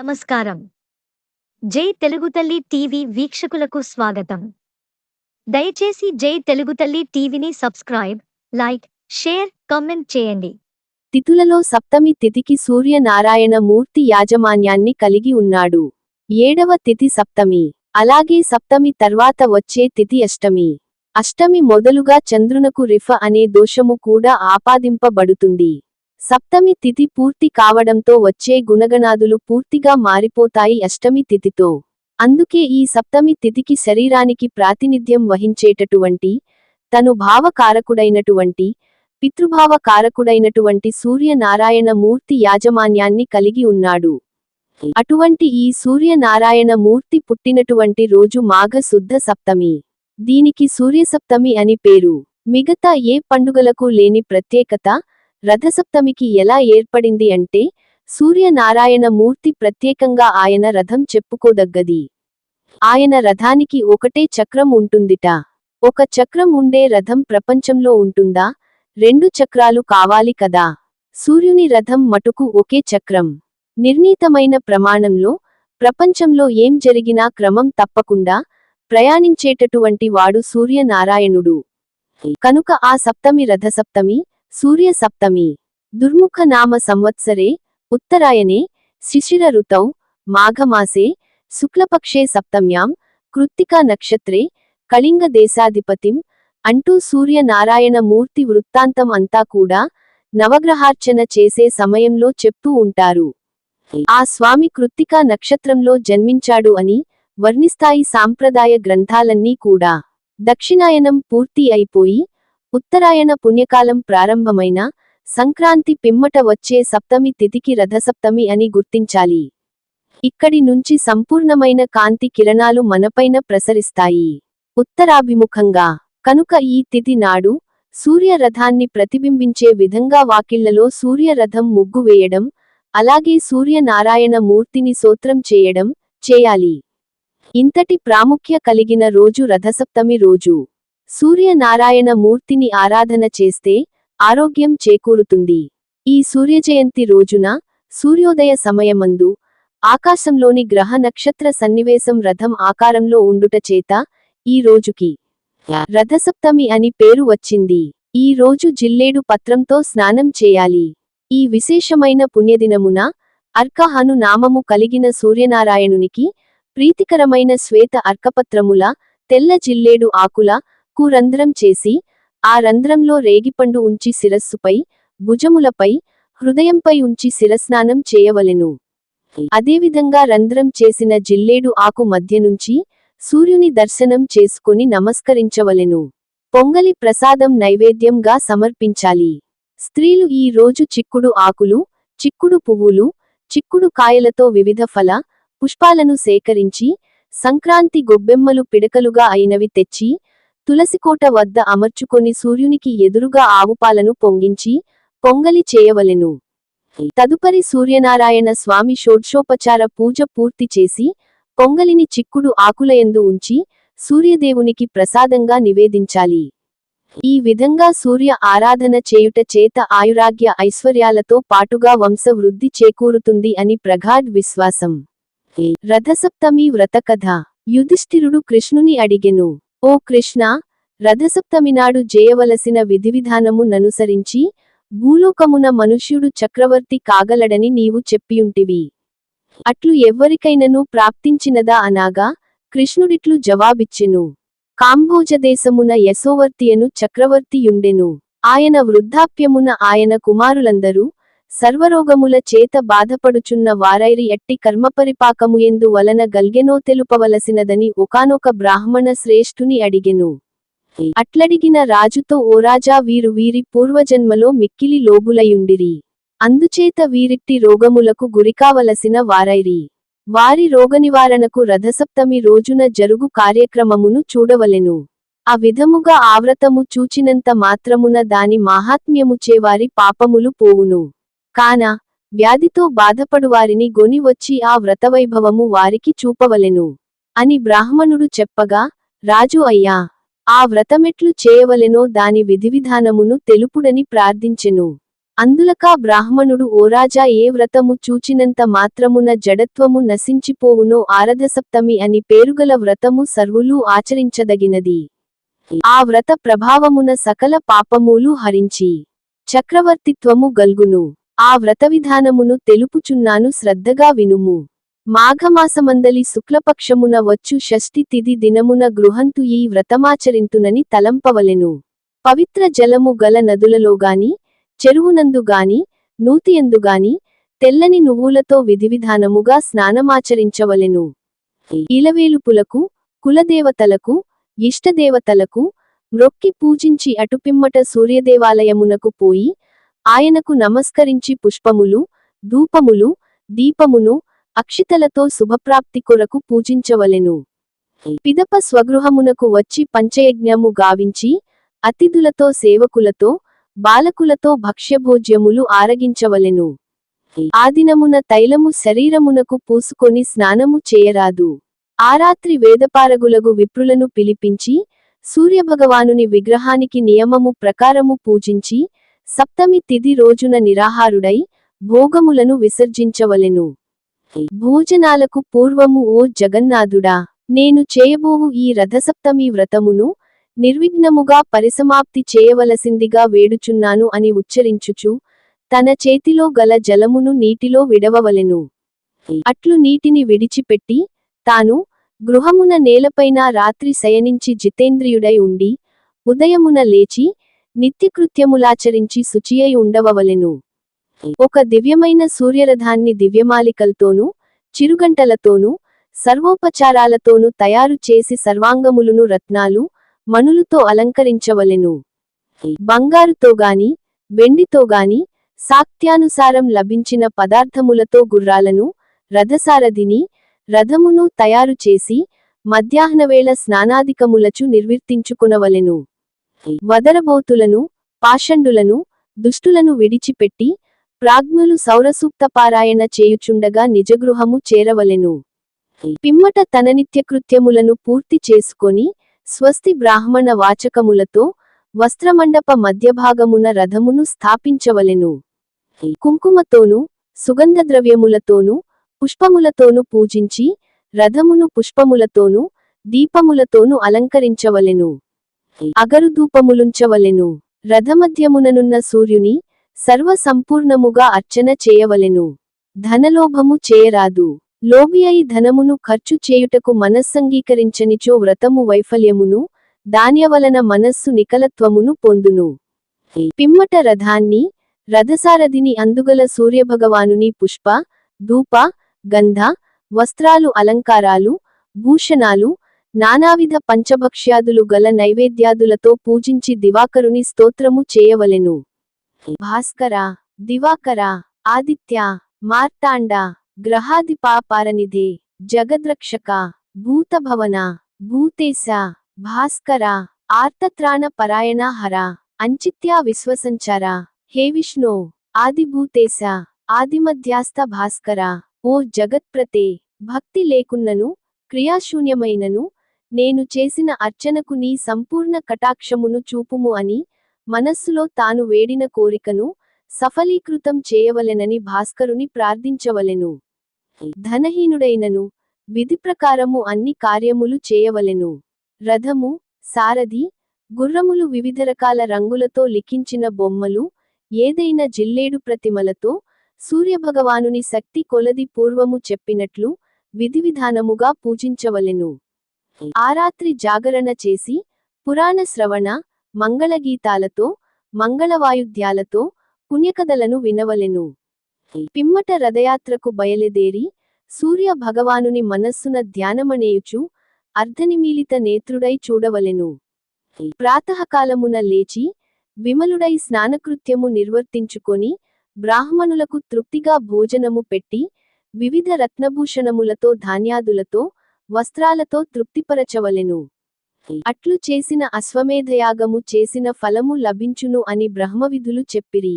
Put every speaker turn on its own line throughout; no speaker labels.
నమస్కారం జై తెలుగు తల్లి టీవీ వీక్షకులకు స్వాగతం దయచేసి జై తెలుగు తల్లి టీవీని సబ్స్క్రైబ్ లైక్ షేర్ కమెంట్ చేయండి తిథులలో సప్తమి తిథికి సూర్యనారాయణ మూర్తి యాజమాన్యాన్ని కలిగి ఉన్నాడు ఏడవ తిథి సప్తమి అలాగే సప్తమి తర్వాత వచ్చే తిథి అష్టమి అష్టమి మొదలుగా చంద్రునకు రిఫ అనే దోషము కూడా ఆపాదింపబడుతుంది సప్తమి తిథి పూర్తి కావడంతో వచ్చే గుణగణాదులు పూర్తిగా మారిపోతాయి అష్టమి తిథితో అందుకే ఈ సప్తమి తిథికి శరీరానికి ప్రాతినిధ్యం వహించేటటువంటి తను భావకారకుడైనటువంటి పితృభావ కారకుడైనటువంటి మూర్తి యాజమాన్యాన్ని కలిగి ఉన్నాడు అటువంటి ఈ మూర్తి పుట్టినటువంటి రోజు మాఘ శుద్ధ సప్తమి దీనికి సూర్యసప్తమి అని పేరు మిగతా ఏ పండుగలకు లేని ప్రత్యేకత రథసప్తమికి ఎలా ఏర్పడింది అంటే సూర్యనారాయణ మూర్తి ప్రత్యేకంగా ఆయన రథం చెప్పుకోదగ్గది ఆయన రథానికి ఒకటే చక్రం ఉంటుందిట ఒక చక్రం ఉండే రథం ప్రపంచంలో ఉంటుందా రెండు చక్రాలు కావాలి కదా సూర్యుని రథం మటుకు ఒకే చక్రం నిర్ణీతమైన ప్రమాణంలో ప్రపంచంలో ఏం జరిగినా క్రమం తప్పకుండా ప్రయాణించేటటువంటి వాడు సూర్యనారాయణుడు కనుక ఆ సప్తమి రథసప్తమి సప్తమి దుర్ముఖ నామ సంవత్సరే ఉత్తరాయణే శిశిర ఋతౌ మాఘమాసే శుక్లపక్షే సప్తమ్యాం కృత్తికా నక్షత్రే కళింగ దేశాధిపతిం అంటూ సూర్య నారాయణ మూర్తి వృత్తాంతం అంతా కూడా నవగ్రహార్చన చేసే సమయంలో చెప్తూ ఉంటారు ఆ స్వామి కృత్తికా నక్షత్రంలో జన్మించాడు అని వర్ణిస్తాయి సాంప్రదాయ గ్రంథాలన్నీ కూడా దక్షిణాయనం పూర్తి అయిపోయి ఉత్తరాయణ పుణ్యకాలం ప్రారంభమైన సంక్రాంతి పిమ్మట వచ్చే సప్తమి తిథికి రథసప్తమి అని గుర్తించాలి ఇక్కడి నుంచి సంపూర్ణమైన కాంతి కిరణాలు మనపైన ప్రసరిస్తాయి ఉత్తరాభిముఖంగా కనుక ఈ తిథి నాడు సూర్యరథాన్ని ప్రతిబింబించే విధంగా వాకిళ్లలో సూర్యరథం ముగ్గు వేయడం అలాగే సూర్యనారాయణ మూర్తిని సోత్రం చేయడం చేయాలి ఇంతటి ప్రాముఖ్య కలిగిన రోజు రథసప్తమి రోజు సూర్యనారాయణ మూర్తిని ఆరాధన చేస్తే ఆరోగ్యం చేకూరుతుంది ఈ సూర్యజయంతి రోజున సూర్యోదయ సమయమందు ఆకాశంలోని గ్రహ నక్షత్ర సన్నివేశం రథం ఆకారంలో ఉండుట చేత ఈ రోజుకి రథసప్తమి అని పేరు వచ్చింది ఈ రోజు జిల్లేడు పత్రంతో స్నానం చేయాలి ఈ విశేషమైన పుణ్యదినమున అర్కహను నామము కలిగిన సూర్యనారాయణునికి ప్రీతికరమైన శ్వేత అర్కపత్రముల తెల్ల జిల్లేడు ఆకుల కు రంధ్రం చేసి ఆ రంధ్రంలో రేగిపండు ఉంచి శిరస్సుపై భుజములపై హృదయంపై ఉంచి శిరస్నానం చేయవలెను అదేవిధంగా రంధ్రం చేసిన జిల్లేడు ఆకు మధ్య నుంచి సూర్యుని దర్శనం చేసుకుని నమస్కరించవలెను పొంగలి ప్రసాదం నైవేద్యంగా సమర్పించాలి స్త్రీలు ఈ రోజు చిక్కుడు ఆకులు చిక్కుడు పువ్వులు చిక్కుడు కాయలతో వివిధ ఫల పుష్పాలను సేకరించి సంక్రాంతి గొబ్బెమ్మలు పిడకలుగా అయినవి తెచ్చి తులసికోట వద్ద అమర్చుకొని సూర్యునికి ఎదురుగా ఆవుపాలను పొంగించి పొంగలి చేయవలెను తదుపరి సూర్యనారాయణ స్వామి షోడ్షోపచార పూజ పూర్తి చేసి పొంగలిని చిక్కుడు ఆకులయందు ఉంచి సూర్యదేవునికి ప్రసాదంగా నివేదించాలి ఈ విధంగా సూర్య ఆరాధన చేయుట చేత ఆయురాగ్య ఐశ్వర్యాలతో పాటుగా వంశవృద్ధి చేకూరుతుంది అని ప్రగాఢ్ విశ్వాసం రథసప్తమి వ్రతకథ యుధిష్ఠిరుడు కృష్ణుని అడిగెను ఓ కృష్ణ రథసప్తమి నాడు విధానము ననుసరించి భూలోకమున మనుష్యుడు చక్రవర్తి కాగలడని నీవు చెప్పియుంటివి అట్లు ఎవ్వరికైనను ప్రాప్తించినదా అనాగా కృష్ణుడిట్లు జవాబిచ్చెను కాంభోజదేశమున యశోవర్తియను చక్రవర్తియుండెను ఆయన వృద్ధాప్యమున ఆయన కుమారులందరూ సర్వరోగముల చేత బాధపడుచున్న వారైరి ఎట్టి కర్మపరిపాకముయందు వలన గల్గెనో తెలుపవలసినదని ఒకనొక బ్రాహ్మణ శ్రేష్ఠుని అడిగెను అట్లడిగిన రాజుతో ఓ రాజా వీరు వీరి పూర్వజన్మలో మిక్కిలి లోబులయుండిరి అందుచేత వీరిట్టి రోగములకు గురికావలసిన వారైరి వారి రోగనివారణకు రథసప్తమి రోజున జరుగు కార్యక్రమమును చూడవలెను ఆ విధముగా ఆవ్రతము చూచినంత మాత్రమున దాని మాహాత్మ్యముచేవారి పాపములు పోవును కాన వ్యాధితో బాధపడువారిని వచ్చి ఆ వ్రతవైభవము వారికి చూపవలెను అని బ్రాహ్మణుడు చెప్పగా రాజు అయ్యా ఆ వ్రతమెట్లు చేయవలెనో దాని విధివిధానమును తెలుపుడని ప్రార్థించెను అందులకా బ్రాహ్మణుడు ఓరాజా ఏ వ్రతము చూచినంత మాత్రమున జడత్వము నశించిపోవునో ఆరధసప్తమి అని పేరుగల వ్రతము సర్వులూ ఆచరించదగినది ఆ వ్రత ప్రభావమున సకల పాపమూలు హరించి చక్రవర్తిత్వము గల్గును ఆ వ్రత విధానమును తెలుపుచున్నాను శ్రద్ధగా వినుము మాఘమాసమందలి శుక్లపక్షమున వచ్చు షష్ఠి తిది దినమున గృహంతు ఈ వ్రతమాచరింతునని తలంపవలెను పవిత్ర జలము గల నదులలోగాని చెరువునందుగాని నూతియందుగాని తెల్లని నువ్వులతో విధివిధానముగా స్నానమాచరించవలెను ఇలవేలుపులకు కులదేవతలకు ఇష్టదేవతలకు మ్రొక్కి పూజించి అటుపిమ్మట సూర్యదేవాలయమునకు పోయి ఆయనకు నమస్కరించి పుష్పములు ధూపములు దీపమును అక్షితలతో శుభప్రాప్తి కొరకు పూజించవలెను పిదప స్వగృహమునకు వచ్చి పంచయజ్ఞము గావించి అతిథులతో సేవకులతో బాలకులతో భక్ష్యభోజ్యములు ఆరగించవలెను ఆదినమున తైలము శరీరమునకు పూసుకొని స్నానము చేయరాదు ఆరాత్రి వేదపారగులగు విప్రులను పిలిపించి సూర్యభగవానుని విగ్రహానికి నియమము ప్రకారము పూజించి సప్తమి తిది రోజున నిరాహారుడై భోగములను విసర్జించవలెను భోజనాలకు పూర్వము ఓ జగన్నాథుడా నేను చేయబోవు ఈ రథసప్తమి వ్రతమును నిర్విఘ్నముగా పరిసమాప్తి చేయవలసిందిగా వేడుచున్నాను అని ఉచ్చరించుచు తన చేతిలో గల జలమును నీటిలో విడవవలెను అట్లు నీటిని విడిచిపెట్టి తాను గృహమున నేలపైన రాత్రి శయనించి జితేంద్రియుడై ఉండి ఉదయమున లేచి నిత్యకృత్యములాచరించి శుచియై ఉండవలెను ఒక దివ్యమైన సూర్యరథాన్ని దివ్యమాలికలతోనూ చిరుగంటలతోనూ సర్వోపచారాలతోనూ తయారు చేసి సర్వాంగములును రత్నాలు మణులుతో అలంకరించవలెను బంగారుతో గాని వెండితో గాని సాక్త్యానుసారం లభించిన పదార్థములతో గుర్రాలను రథసారథిని రథమును తయారు చేసి మధ్యాహ్నవేళ స్నానాధికములచు నిర్వర్తించుకునవలెను వదరబోతులను పాషండులను దుష్టులను విడిచిపెట్టి ప్రాజ్ఞులు పారాయణ చేయుచుండగా నిజగృహము చేరవలెను పిమ్మట తన నిత్యకృత్యములను పూర్తి చేసుకొని స్వస్తి బ్రాహ్మణ వాచకములతో వస్త్రమండప మధ్యభాగమున రథమును స్థాపించవలెను కుంకుమతోను సుగంధ ద్రవ్యములతోను పుష్పములతోను పూజించి రథమును పుష్పములతోను దీపములతోను అలంకరించవలెను అగరుధూపములుంచవలెను రథమధ్యముననున్న సూర్యుని సర్వ సంపూర్ణముగా అర్చన చేయవలెను ధనలోభము చేయరాదు లోబి అయి ధనమును ఖర్చు చేయుటకు మనస్సంగీకరించనిచో వ్రతము వైఫల్యమును దాన్యవలన మనస్సు నికలత్వమును పొందును పిమ్మట రథాన్ని రథసారథిని అందుగల సూర్యభగవానుని పుష్ప ధూప గంధ వస్త్రాలు అలంకారాలు భూషణాలు నానావిధ పంచభక్ష్యాదులు గల నైవేద్యాదులతో పూజించి దివాకరుని స్తోత్రము చేయవలెను భాస్కర దివాకర ఆదిత్య మార్తాండ గ్రహాదిపాపారనిధే జగద్రక్షక భూతభవన భూతేశ భాస్కర ఆర్తత్రాణ పరాయణ హర అంచిత్యా విశ్వసంచార హే విష్ణు ఆదిభూతేశ ఆదిమధ్యాస్థ భాస్కర ఓ జగత్ప్రతే భక్తి లేకున్నను క్రియాశూన్యమైనను నేను చేసిన అర్చనకు నీ సంపూర్ణ కటాక్షమును చూపుము అని మనస్సులో తాను వేడిన కోరికను సఫలీకృతం చేయవలెనని భాస్కరుని ప్రార్థించవలెను ధనహీనుడైనను విధి ప్రకారము అన్ని కార్యములు చేయవలెను రథము సారథి గుర్రములు వివిధ రకాల రంగులతో లిఖించిన బొమ్మలు ఏదైనా జిల్లేడు ప్రతిమలతో సూర్యభగవానుని శక్తి కొలది పూర్వము చెప్పినట్లు విధివిధానముగా పూజించవలెను ఆరాత్రి జాగరణ చేసి పురాణ శ్రవణ మంగళగీతాలతో మంగళవాయుద్యాలతో పుణ్యకథలను వినవలెను పిమ్మట రథయాత్రకు బయలుదేరి సూర్య భగవానుని మనస్సున ధ్యానమనేయుచు అర్ధనిమీలిత నేత్రుడై చూడవలెను ప్రాతకాలమున లేచి విమలుడై స్నానకృత్యము నిర్వర్తించుకొని బ్రాహ్మణులకు తృప్తిగా భోజనము పెట్టి వివిధ రత్నభూషణములతో ధాన్యాదులతో వస్త్రాలతో తృప్తిపరచవలెను అట్లు చేసిన అశ్వమేధయాగము చేసిన ఫలము లభించును అని బ్రహ్మవిధులు చెప్పిరి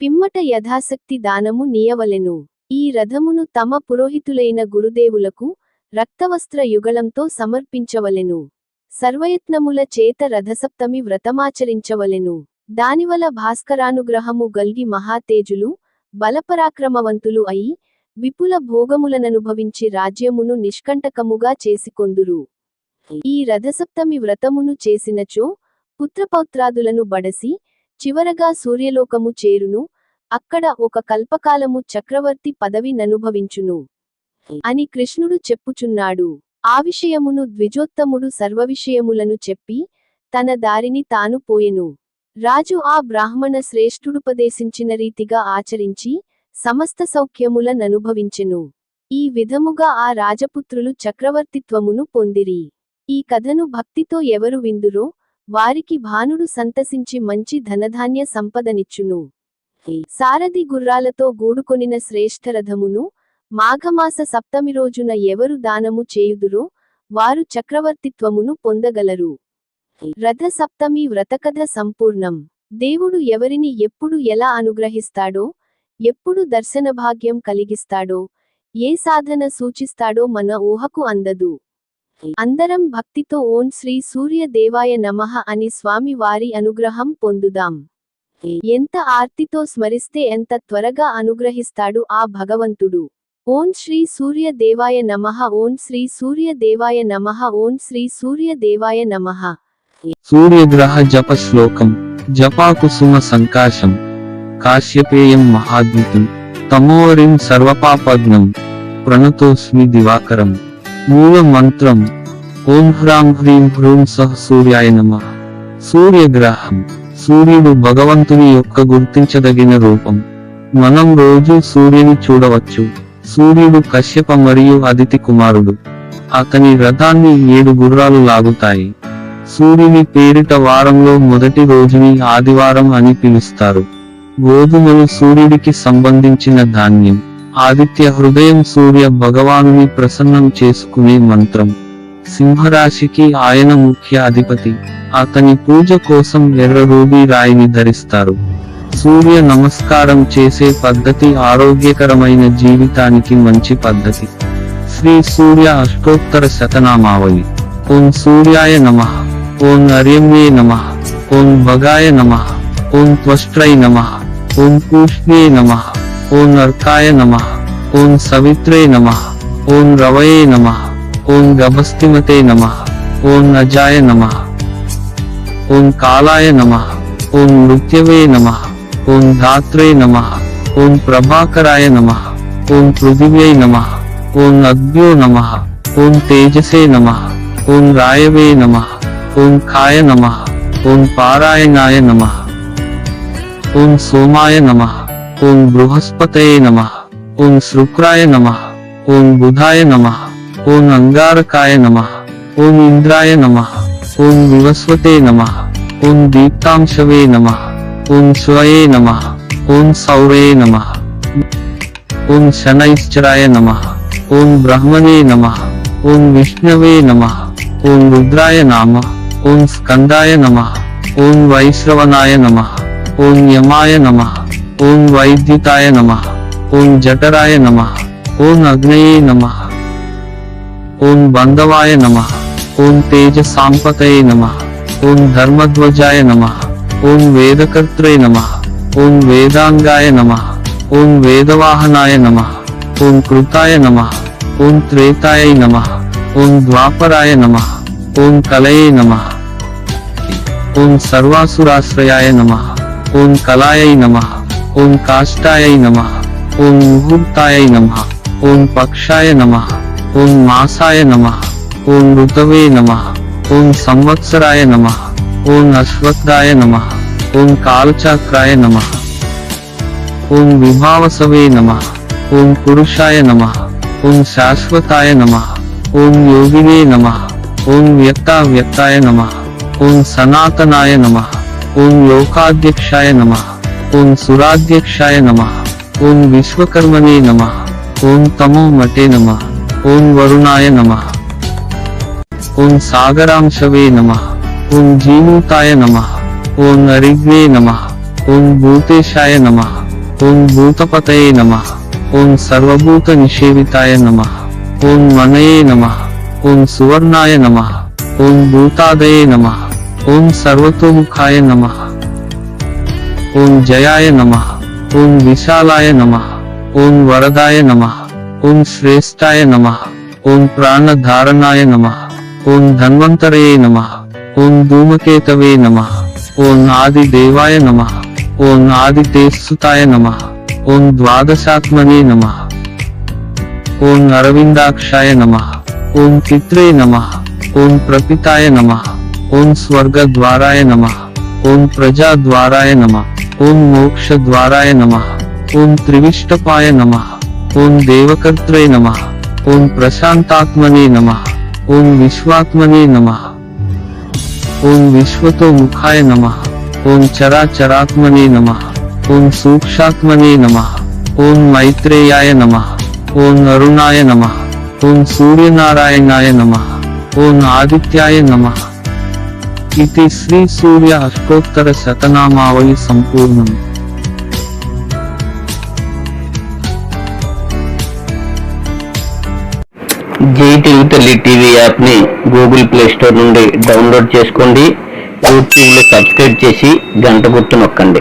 పిమ్మట యథాశక్తి దానము నీయవలెను ఈ రథమును తమ పురోహితులైన గురుదేవులకు రక్తవస్త్ర యుగళంతో సమర్పించవలెను సర్వయత్నముల చేత రథసప్తమి వ్రతమాచరించవలెను దానివల భాస్కరానుగ్రహము గల్గి మహాతేజులు బలపరాక్రమవంతులు అయి విపుల భోగములననుభవించి రాజ్యమును నిష్కంటకముగా చేసికొందురు ఈ రథసప్తమి వ్రతమును చేసినచో పుత్రపౌత్రాదులను బడసి చివరగా సూర్యలోకము చేరును అక్కడ ఒక కల్పకాలము చక్రవర్తి పదవి ననుభవించును అని కృష్ణుడు చెప్పుచున్నాడు ఆ విషయమును ద్విజోత్తముడు సర్వవిషయములను చెప్పి తన దారిని తాను పోయెను రాజు ఆ బ్రాహ్మణ శ్రేష్ఠుడుపదేశించిన రీతిగా ఆచరించి సమస్త సౌఖ్యములననుభవించెను ఈ విధముగా ఆ రాజపుత్రులు చక్రవర్తిత్వమును పొందిరి ఈ కథను భక్తితో ఎవరు విందురో వారికి భానుడు సంతసించి మంచి ధనధాన్య సంపదనిచ్చును సారథి గుర్రాలతో గూడుకొనిన రథమును మాఘమాస సప్తమి రోజున ఎవరు దానము చేయుదురో వారు చక్రవర్తిత్వమును పొందగలరు రథ సప్తమి వ్రతకథ సంపూర్ణం దేవుడు ఎవరిని ఎప్పుడు ఎలా అనుగ్రహిస్తాడో ఎప్పుడు దర్శనభాగ్యం కలిగిస్తాడో ఏ సాధన సూచిస్తాడో మన ఊహకు అందదు అందరం భక్తితో ఓం శ్రీ సూర్య దేవాయ నమ అని స్వామి వారి అనుగ్రహం పొందుదాం ఎంత ఆర్తితో స్మరిస్తే ఎంత త్వరగా అనుగ్రహిస్తాడు ఆ భగవంతుడు ఓం శ్రీ సూర్య దేవాయ నమ ఓం శ్రీ సూర్య దేవాయ నమః ఓం శ్రీ సూర్య దేవాయ నమ
సూర్యగ్రహ జప శ్లోకం జపాకుసుమ సంకాశం కాశ్యపేయం మహాద్వితం తమోరిం సర్వపాపగ్నం ప్రణతోస్మి దివాకరం మూల మంత్రం ఓం హ్రాం హ్రీం హ్రూం సహ సూర్యాయ నమ సూర్యగ్రహం సూర్యుడు భగవంతుని యొక్క గుర్తించదగిన రూపం మనం రోజు సూర్యుని చూడవచ్చు సూర్యుడు కశ్యప మరియు అదితి కుమారుడు అతని రథాన్ని ఏడు గుర్రాలు లాగుతాయి సూర్యుని పేరిట వారంలో మొదటి రోజుని ఆదివారం అని పిలుస్తారు గోధుమలు సూర్యుడికి సంబంధించిన ధాన్యం ఆదిత్య హృదయం సూర్య భగవానుని ప్రసన్నం చేసుకునే మంత్రం సింహరాశికి ఆయన ముఖ్య అధిపతి అతని పూజ కోసం ఎర్ర రూబీ రాయిని ధరిస్తారు సూర్య నమస్కారం చేసే పద్ధతి ఆరోగ్యకరమైన జీవితానికి మంచి పద్ధతి శ్రీ సూర్య అష్టోత్తర శతనామావళి ఓం సూర్యాయ నమ ఓం అర్యమ్యే నమ ఓం భగాయ నమ ఓం త్వష్ట్రై నమ ओम कूष्णे नमः ओम अर्काय नमः ओम सवित्रे नमः ओम रवये नमः ओम गभस्तिमते नमः ओम अजाय नमः ओम कालाय नमः ओम मृत्यवे नमः ओम धात्रे नमः ओम प्रभाकराय नमः ओम पृथिव्यै नमः ओम अग्यो नमः ओम तेजसे नमः ओम रायवे नमः ओम खाय नमः ओम पारायणाय नमः ஓம் சோமாய நம ஓம் புருஹஸ்பதயே நம ஓம் சுக்ராய நம ஓம் புதாய நம ஓம் அங்காரகாய நம ஓம் இந்திராய நம ஓம் விவஸ்வதே நம ஓம் தீப்தாம்சவே நம ஓம் ஸ்வயே நம ஓம் சௌரே நம ஓம் சனைஸ்வராய நம ஓம் பிரம்மனே நம ஓம் விஷ்ணவே நம ஓம் ருத்ராய நாம ஓம் ஸ்கந்தாய நம ஓம் வைஷ்ரவனாய நம ओम यमाय नमः ओं वैद्युताय नमः ओं जटराय नमः ओं अग्नये नमः ओं बंधवाय नमः ओं तेज सांपतये नमः ओं धर्मध्वजाय नमः ओं वेदकर्त्रे नमः ओं वेदांगाय नमः ओं वेदवाहनाय नमः ओं कृताय नमः ओं त्रेताय नमः ओं द्वापराय नमः ओं कलये नमः ओं सर्वासुराश्रयाय नमः ஓம் கலாயை நமஹா ஓம் காஷ்டாயை நமஹா ஓம் முகூர்த்தாயை நமஹா ஓம் பக்ஷாய நமஹா ஓம் மாசாய நமஹா ஓம் ருதவே நமஹா ஓம் சம்வத்சராய நமஹா ஓம் அஸ்வத்தாய நமஹா ஓம் காலச்சக்ராய நமஹா ஓம் விபாவசவே நமஹா ஓம் புருஷாய நமஹா ஓம் சாஸ்வதாய நமஹா ஓம் யோகினே நமஹா ஓம் வியக்தா வியக்தாய நமஹா ஓம் சனாதனாய நமஹா ओम लोकाध्यक्षाय नमः ओम सुराध्यक्षाय नमः ओम विश्वकर्मणे नमः ओम तमो मटे नमः ओम वरुणाय नमः ओम सागरांशवे नमः ओम जीनूताय नमः ओम अरिग्वे नमः ओम भूतेशाय नमः ओम भूतपतये नमः ओम सर्वभूत निषेविताय नमः ओम मनये नमः ओम सुवर्णाय नमः ओम भूतादये नमः ओम सर्वतोमुखाय नमः ओम जयाय नमः ओम विशालाय नमः ओम वरदाय नमः ओम श्रेष्ठाय नमः ओम प्राणधारणाय नमः ओम धन्वंतरे नमः ओम धूमकेतवे नमः ओम आदि देवाय नमः ओम आदि तेजसुताय नमः ओम द्वादशात्मने नमः ओम अरविंदाक्षाय नमः ओम पित्रे नमः ओम प्रपिताय नमः ओम स्वर्ग द्वाराय नमः ओम प्रजा द्वाराय नमः ओम मोक्ष द्वाराय नमः ओम त्रिविष्टपाय नमः ओम देवकर्त्रे नमः ओम प्रशांतात्मने नमः ओम विश्वात्मने नमः ओम विश्वतो मुखाय नमः ओम चराचरात्मने नमः ओम सूक्षात्मने नमः ओम मैत्रेयाय नमः ओम अरुणाय नमः ओम सूर्यनारायणाय नमः ओम आदित्याय नमः ఇది శ్రీ సూర్య అష్టోత్తర శతనామావళి సంపూర్ణం
జీ తెలుగు తల్లి టీవీ యాప్ని గూగుల్ ప్లే స్టోర్ నుండి డౌన్లోడ్ చేసుకోండి లో సబ్స్క్రైబ్ చేసి గంట గుర్తు నొక్కండి